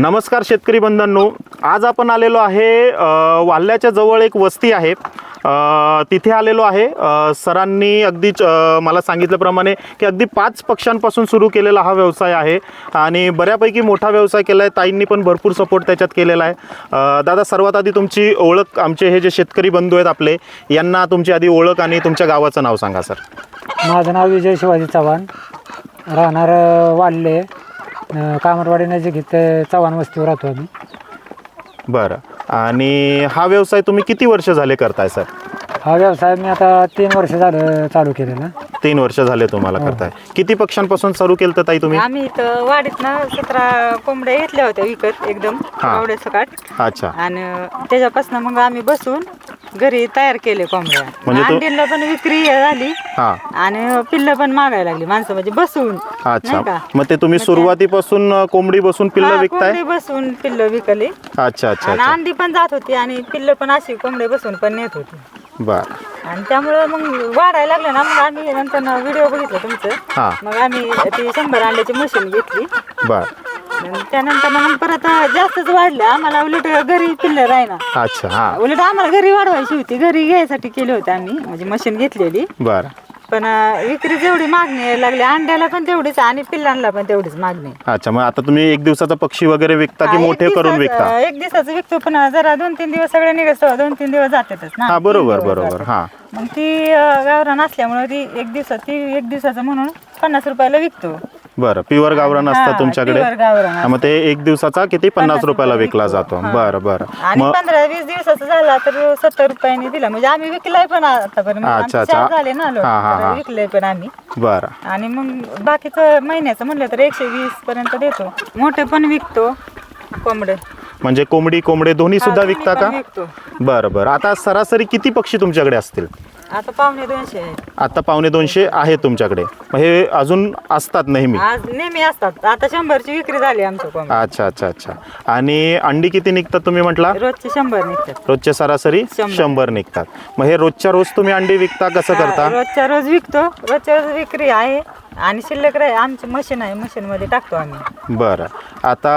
नमस्कार शेतकरी बंधूंनो. आज आपण आलेलो आहे वाल्ल्याच्या जवळ एक वस्ती आहे. तिथे आलेलो आहे. सरांनी अगदीच मला सांगितल्याप्रमाणे की अगदी पाच पक्षांपासून सुरू केलेला हा व्यवसाय आहे आणि बऱ्यापैकी मोठा व्यवसाय केला आहे ताईंनी पण भरपूर सपोर्ट त्याच्यात केलेला आहे. दादा सर्वात आधी तुमची ओळख आमचे हे जे शेतकरी बंधू आहेत आपले यांना तुमची आधी ओळख आणि तुमच्या गावाचं नाव सांगा सर. माझं नाव विजय शिवाजी चव्हाण. राहणार वाल्ले. कामरवाडी नजीक इथे चव्हाण वस्तीवर राहतो आम्ही. बरं. आणि हा व्यवसाय तुम्ही किती वर्ष झाले करताय सर? हा व्यवसाय मी आता तीन वर्ष झालं चालू केलेला. तीन वर्ष झाले तुम्हाला करताय. किती पक्षांपासून सुरू केलं तर ताई तुम्ही? आम्ही इथं वाडीत ना सतरा कोंबड्या घेतल्या होत्या विकत एकदम हा. सकाट अच्छा. आणि त्याच्यापासून मग आम्ही बसून घरी तयार केले कोंबड्या. म्हणजे तो- अंडीला पण विक्री झाली. हा. आणि पिल्ल पण मागायला लागली माणसं म्हणजे बसून. अच्छा. नाही का? मग ते तुम्ही सुरुवातीपासून अ, कोंबडी बसून पिल्ल हा, विकताय? कोंबडी बसून पिल्ल विकली. अच्छा अच्छा आणि अच्छा. अंडी पण जात होती आणि पिल्ल पण अशी कोंबडी बसून पण नेत होती. बर. आणि त्यामुळे मग वाढायला लागलं ना मग आम्ही नंतर व्हिडिओ बघितला तुमचं. हा. मग आम्ही ती शंभर अंड्याची मशीन घेतली. बर. त्यानंतर मग परत जास्तच वाढले. आम्हाला उलट घरी पिल्लं राहिना अच्छा हा. उलट आम्हाला घरी वाढवायची होती. घरी घ्यायसाठी केली होती आम्ही. म्हणजे मशीन घेतलेली. बर. पण अं, विक्री जेवढी मागणी लागली अंड्याला पण तेवढीच आणि पिल्लांना पण तेवढीच मागणी. अच्छा मग आता तुम्ही एक दिवसाचा पक्षी वगैरे विकता की हा, एक मोठे करून दिवसाचं- विकता? एक दिवसाचं विकतो पण जरा दोन तीन दिवस सगळे निघत दोन तीन दिवस जातातच ना. हा बरोबर तीन दिवस बरोबर जातात. हा. मग ती अं, गावरान असल्यामुळे ती एक दिवसात ती एक दिवसाचं म्हणून पन्नास रुपयाला विकतो. बरं प्युअर गावरान असतं तुमच्याकडे? pure गावरान हा, मग ते एक दिवसाचा किती? पन्नास रुपयाला रुपये विकला. जातो. बरं बरं. आणि मग पंधरा वीस दिवसाचा झाला तर सत्तर रुपयांनी दिला. म्हणजे आम्ही विकलाय पण आतापर्यंत. अच्छा, आमचे अच्छा. चार झाले ना लोक हा, हा, हा. तर पण आम्ही. बरं. आणि मग बाकीचं महिन्याचं म्हणलं तर एकशे वीस पर्यंत देतो. मोठे पण विकतो कोंबडे. म्हणजे कोंबडी कोंबडे दोन्ही सुद्धा विकता का? विकतो. बरं बरं. आता सरासरी किती पक्षी तुमच्याकडे असतील? आता पावणे दोनशे आहे. आता पावणे दोनशे आहेत तुमच्याकडे. मग हे अजून असतात नेहमी? आज नेहमी असतात. आता शंभरची विक्री झाली आमच्या अच्छा अच्छा अच्छा. आणि अंडी किती निघतात तुम्ही म्हटला? रोजचे शंभर निघतात. रोजच्या सरासरी शंभर. शंभर निघतात. मग हे रोजच्या रोज तुम्ही अंडी विकता कसं हा, करता? रोजच्या रोज विकतो. रोजच्या रोज विक्री आहे. आणि शिल्लक राही आमची मशीन आहे मशीन मध्ये टाकतो आम्ही. बरं. आता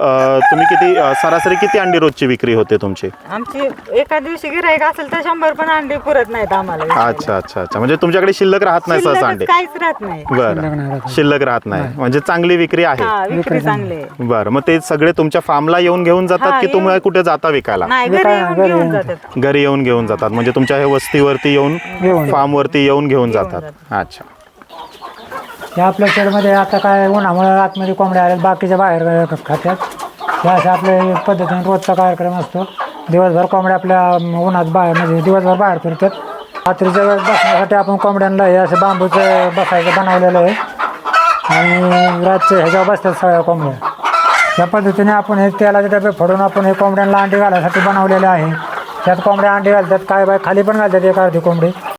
अं, तुम्ही किती अं, सरासरी किती अंडी रोजची विक्री होते तुमची? आमची एका दिवशी गिराईक असेल तर शंभर पण अंडे पुरत नाहीत आम्हाला. अच्छा अच्छा अच्छा. म्हणजे तुमच्याकडे शिल्लक राहत नाही सहसा शिल्लकच अंडे? काहीच राहत नाही. बरं. शिल्लक राहत. नाही. म्हणजे चांगली विक्री आहे. हा विक्री चांगली आहे. बरं. मग ते सगळे तुमच्या फार्मला येऊन घेऊन जातात हा, की तुम्ही येऊन- कुठे जाता विकायला? नाही घरी येऊन घेऊन जातात. घरी येऊन घेऊन जातात. म्हणजे तुमच्या हे वस्तीवरती येऊन फार्मवरती येऊन घेऊन जातात. अच्छा. या आपल्या शेडमध्ये आता काय उन्हामुळे आतमध्ये कोंबड्या आल्या बाकीच्या बाहेर खात्यात. ह्या अशा आपल्या पद्धतीने रोजचा कार्यक्रम असतो. दिवसभर कोंबड्या आपल्या उन्हात बाहेर म्हणजे दिवसभर बाहेर फिरतात. रात्रीच्या वेळेस बसण्यासाठी आपण कोंबड्यांना हे असं बांबूचं बसायचं बनवलेलं आहे. आणि रातचे ह्याच्यावर बसतात सगळ्या कोंबड्या. या पद्धतीने आपण हे तेलाचे डबे फोडून आपण हे कोंबड्यांना अंडी घालायसाठी बनवलेले आहे. त्यात कोंबड्या अंडी घालतात काय बाय खाली पण घालतात एक अर्धी कोंबडी.